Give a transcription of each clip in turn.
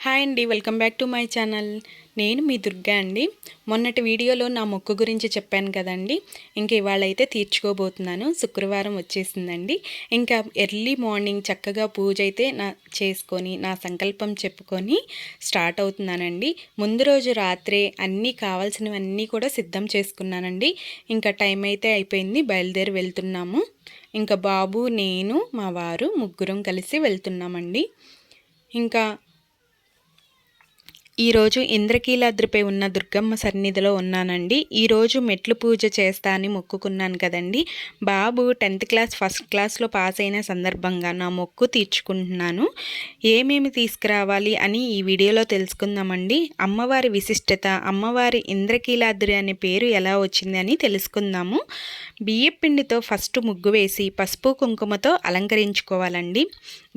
Hi అండి welcome back to my channel. నేను మీ దుర్గా అండి. మొన్నటి వీడియోలో నా మొక్కు గురించి చెప్పాను కదండి. ఇంక ఇవాళ అయితే తీర్చుకోబోతున్నాను. శుక్రవారం వచ్చేసిందండి. ఇంకా ఎర్లీ మార్నింగ్ చక్కగా పూజ అయితే నా చేసుకొని నా సంకల్పం చెప్పుకొని స్టార్ట్ అవుతున్నానండి. ముందు రోజు రాత్రే అన్నీ కావాల్సినవన్నీ కూడా సిద్ధం చేసుకున్నానండి. ఇంకా టైం అయితే అయిపోయింది బయలుదేరి వెళ్తున్నాము. ఇంకా బాబు నేను మా వారు ముగ్గురం కలిసి వెళ్తున్నామండి. ఇంకా ఈరోజు ఇంద్రకీలాద్రిపై ఉన్న దుర్గమ్మ సన్నిధిలో ఉన్నానండి. ఈరోజు మెట్లు పూజ చేస్తా అని మొక్కుకున్నాను కదండి. బాబు టెన్త్ క్లాస్ ఫస్ట్ క్లాస్లో పాస్ అయిన సందర్భంగా నా మొక్కు తీర్చుకుంటున్నాను. ఏమేమి తీసుకురావాలి అని ఈ వీడియోలో తెలుసుకుందామండి. అమ్మవారి విశిష్టత అమ్మవారి ఇంద్రకీలాద్రి అనే పేరు ఎలా వచ్చింది అని తెలుసుకుందాము. బియ్యపిండితో ఫస్ట్ ముగ్గు వేసి పసుపు కుంకుమతో అలంకరించుకోవాలండి.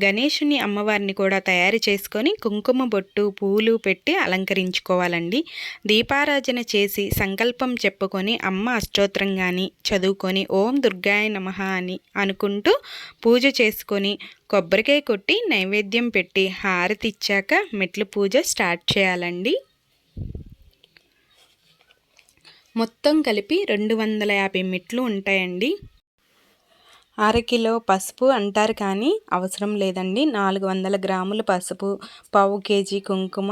గణేషుని అమ్మవారిని కూడా తయారు చేసుకొని కుంకుమ బొట్టు పూలు పెట్టి అలంకరించుకోవాలండి. దీపారాజన చేసి సంకల్పం చెప్పుకొని అమ్మ అష్టోత్రం కానీ చదువుకొని ఓం దుర్గాయ నమ అని అనుకుంటూ పూజ చేసుకొని కొబ్బరికాయ కొట్టి నైవేద్యం పెట్టి హారతి ఇచ్చాక మెట్లు పూజ స్టార్ట్ చేయాలండి. మొత్తం కలిపి రెండు వందల యాభై మెట్లు ఉంటాయండి. అరకిలో పసుపు అంటారు కానీ అవసరం లేదండి. నాలుగు వందల గ్రాముల పసుపు పావు కేజీ కుంకుమ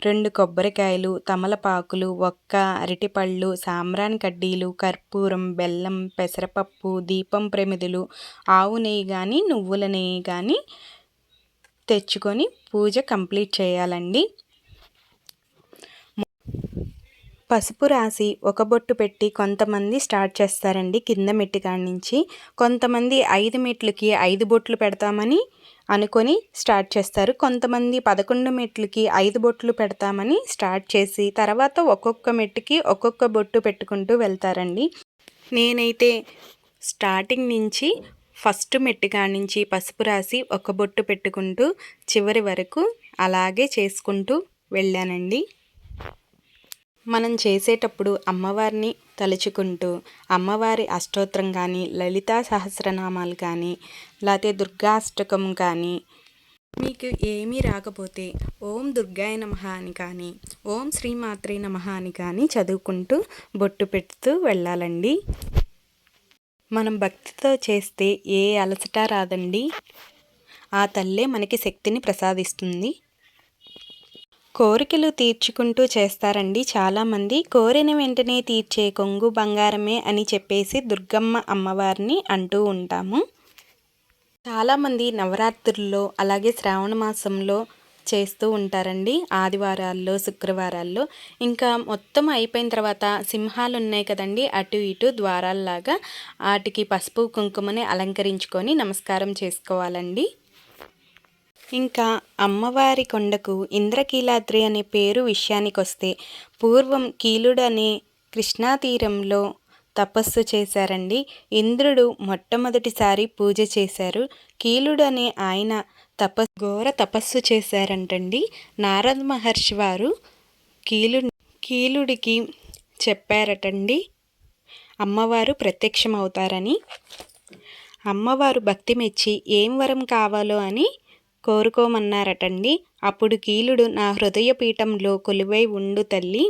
రెండు కొబ్బరికాయలు తమలపాకులు ఒక్క అరటిపళ్ళు సాంబ్రాన్ కడ్డీలు కర్పూరం బెల్లం పెసరపప్పు దీపం ప్రమిదులు ఆవు నెయ్యి కానీ నువ్వుల నెయ్యి కానీ తెచ్చుకొని పూజ కంప్లీట్ చేయాలండి. పసుపు రాసి ఒక బొట్టు పెట్టి కొంతమంది స్టార్ట్ చేస్తారండి కింద మెట్టుకాడి నుంచి. కొంతమంది ఐదు మెట్లకి ఐదు బొట్లు పెడతామని అనుకొని స్టార్ట్ చేస్తారు. కొంతమంది పదకొండు మెట్లకి ఐదు బొట్లు పెడతామని స్టార్ట్ చేసి తర్వాత ఒక్కొక్క మెట్టుకి ఒక్కొక్క బొట్టు పెట్టుకుంటూ వెళ్తారండి. నేనైతే స్టార్టింగ్ నుంచి ఫస్ట్ మెట్టుగా నుంచి పసుపు రాసి ఒక బొట్టు పెట్టుకుంటూ చివరి వరకు అలాగే చేసుకుంటూ వెళ్ళానండి. మనం చేసేటప్పుడు అమ్మవారిని తలుచుకుంటూ అమ్మవారి అష్టోత్తరం కానీ లలితా సహస్రనామాలు కానీ లేకపోతే దుర్గాష్టకం కానీ మీకు ఏమీ రాకపోతే ఓం దుర్గాయ నమ అని కానీ ఓం శ్రీమాత్రే నమ అని కానీ చదువుకుంటూ బొట్టు పెడుతూ వెళ్ళాలండి. మనం భక్తితో చేస్తే ఏ అలసట రాదండి. ఆ తల్లే మనకి శక్తిని ప్రసాదిస్తుంది. కోరికలు తీర్చుకుంటూ చేస్తారండి చాలామంది. కోరిన వెంటనే తీర్చే కొంగు బంగారమే అని చెప్పేసి దుర్గమ్మ అమ్మవారిని అంటూ ఉంటాము. చాలామంది నవరాత్రుల్లో అలాగే శ్రావణ మాసంలో చేస్తూ ఉంటారండి. ఆదివారాల్లో శుక్రవారాల్లో. ఇంకా మొత్తం అయిపోయిన తర్వాత సింహాలు ఉన్నాయి కదండి. అటు ఇటు ద్వారాల్లాగా వాటికి పసుపు కుంకుమని అలంకరించుకొని నమస్కారం చేసుకోవాలండి. ఇంకా అమ్మవారి కొండకు ఇంద్రకీలాద్రి అనే పేరు విషయానికొస్తే పూర్వం కీలుడనే కృష్ణా తీరంలో తపస్సు చేశారండి. ఇంద్రుడు మొట్టమొదటిసారి పూజ చేశారు. కీలుడు అనే ఆయన తపస్ ఘోర తపస్సు చేశారంటండి. నారద మహర్షి వారు కీలు కీలుడికి చెప్పారటండి. అమ్మవారు ప్రత్యక్షమవుతారని. అమ్మవారు భక్తి మెచ్చి ఏం వరం కావాలో అని కోరుకోమన్నారటండి. అప్పుడు కీలుడు నా హృదయపీఠంలో కొలువై ఉండు తల్లి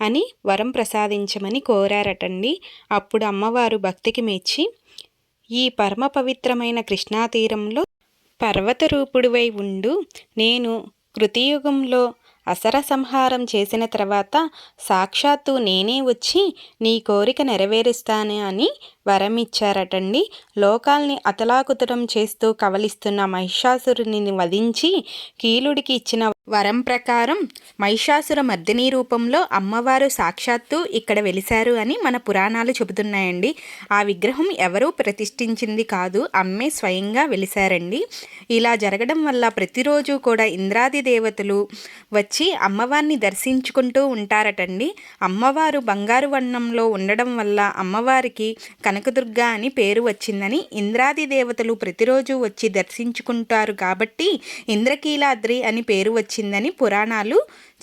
అని వరం ప్రసాదించమని కోరారటండి. అప్పుడు అమ్మవారు భక్తికి మెచ్చి ఈ పరమ పవిత్రమైన కృష్ణాతీరంలో పర్వత రూపుడివై ఉండు. నేను కృతియుగంలో అసర సంహారం చేసిన తర్వాత సాక్షాత్తు నేనే వచ్చి నీ కోరిక నెరవేరుస్తాను అని వరమిచ్చారటండి. లోకాల్ని అతలాకుతలం చేస్తూ కవలిస్తున్న మహిషాసురుని వధించి కీలుడికి ఇచ్చిన వరం ప్రకారం మహిషాసుర మర్దిని రూపంలో అమ్మవారు సాక్షాత్తు ఇక్కడ వెలిశారు అని మన పురాణాలు చెబుతున్నాయండి. ఆ విగ్రహం ఎవరూ ప్రతిష్ఠించింది కాదు అమ్మే స్వయంగా వెలిశారండి. ఇలా జరగడం వల్ల ప్రతిరోజు కూడా ఇంద్రాది దేవతలు వచ్చి అమ్మవారిని దర్శించుకుంటూ ఉంటారటండి. అమ్మవారు బంగారు వర్ణంలో ఉండడం వల్ల అమ్మవారికి కనకదుర్గ అని పేరు వచ్చిందని ఇంద్రాది దేవతలు ప్రతిరోజు వచ్చి దర్శించుకుంటారు కాబట్టి ఇంద్రకీలాద్రి అని పేరు వచ్చిందని పురాణాలు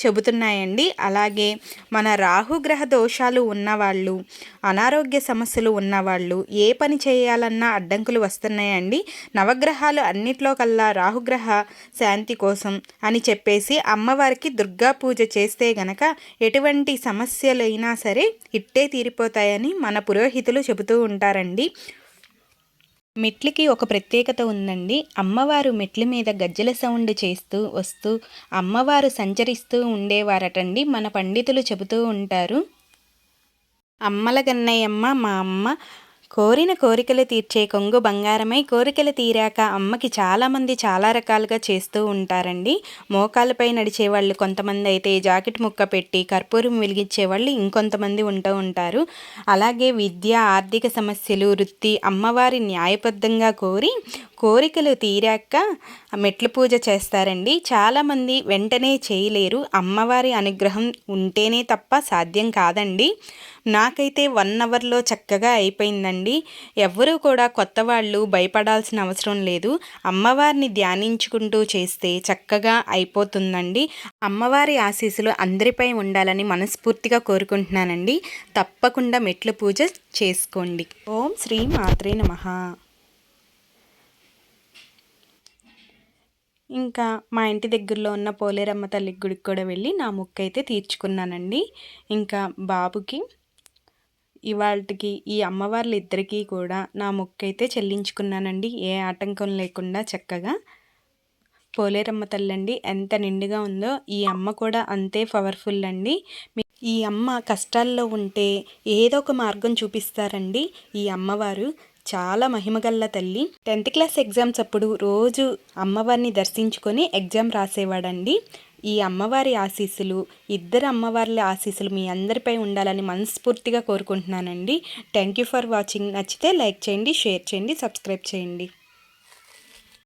చెబుతున్నాయండి. అలాగే మన రాహుగ్రహ దోషాలు ఉన్నవాళ్ళు అనారోగ్య సమస్యలు ఉన్నవాళ్ళు ఏ పని చేయాలన్నా అడ్డంకులు వస్తున్నాయండి. నవగ్రహాలు అన్నిట్లో కల్లా రాహుగ్రహ శాంతి కోసం అని చెప్పేసి అమ్మవారికి దుర్గా పూజ చేస్తే గనక ఎటువంటి సమస్యలైనా సరే ఇట్టే తీరిపోతాయని మన పురోహితులు చెబుతూ ఉంటారండి. మెట్లకి ఒక ప్రత్యేకత ఉందండి. అమ్మవారు మెట్ల మీద గజ్జల సౌండ్ చేస్తూ వస్తూ అమ్మవారు సంచరిస్తూ ఉండేవారటండి. మన పండితులు చెబుతూ ఉంటారు. అమ్మల గన్నయ్యమ్మ మా అమ్మ కోరిన కోరికలు తీర్చే కొంగు బంగారమై కోరికలు తీరాక అమ్మకి చాలామంది చాలా రకాలుగా చేస్తూ ఉంటారండి. మోకాలపై నడిచే వాళ్ళు కొంతమంది అయితే జాకెట్ ముక్క పెట్టి కర్పూరం వెలిగించే వాళ్ళు ఇంకొంతమంది ఉంటూ ఉంటారు. అలాగే విద్య ఆర్థిక సమస్యలు వృత్తి అమ్మవారి న్యాయబద్ధంగా కోరి కోరికలు తీరాక మెట్ల పూజ చేస్తారండి. చాలామంది వెంటనే చేయలేరు. అమ్మవారి అనుగ్రహం ఉంటేనే తప్ప సాధ్యం కాదండి. నాకైతే వన్ అవర్లో చక్కగా అయిపోయిందండి. ఎవ్వరూ కూడా కొత్త వాళ్ళు భయపడాల్సిన అవసరం లేదు. అమ్మవారిని ధ్యానించుకుంటూ చేస్తే చక్కగా అయిపోతుందండి. అమ్మవారి ఆశీస్సులు అందరిపై ఉండాలని మనస్ఫూర్తిగా కోరుకుంటున్నానండి. తప్పకుండా మెట్ల పూజ చేసుకోండి. ఓం శ్రీ మాత్రే నమ. ఇంకా మా ఇంటి దగ్గరలో ఉన్న పోలేరమ్మ తల్లి గుడికి కూడా వెళ్ళి నా మొక్క అయితే తీర్చుకున్నానండి. ఇంకా బాబుకి ఇవాళకి ఈ అమ్మవార్లు ఇద్దరికీ కూడా నా మొక్క అయితే చెల్లించుకున్నానండి. ఏ ఆటంకం లేకుండా చక్కగా. పోలేరమ్మ తల్లి అండి ఎంత నిండుగా ఉందో ఈ అమ్మ కూడా అంతే పవర్ఫుల్ అండి ఈ అమ్మ కష్టాల్లో ఉంటే ఏదో ఒక మార్గం చూపిస్తారండి ఈ అమ్మవారు. చాలా మహిమగల్ల తల్లి. టెన్త్ క్లాస్ ఎగ్జామ్స్ అప్పుడు రోజు అమ్మవారిని దర్శించుకొని ఎగ్జామ్ రాసేవాడండి. ఈ అమ్మవారి ఆశీస్సులు ఇద్దరు అమ్మవార్ల ఆశీస్సులు మీ అందరిపై ఉండాలని మనస్ఫూర్తిగా కోరుకుంటున్నానండి. థ్యాంక్ యూ ఫర్ వాచింగ్ నచ్చితే లైక్ చేయండి షేర్ చేయండి సబ్స్క్రైబ్ చేయండి.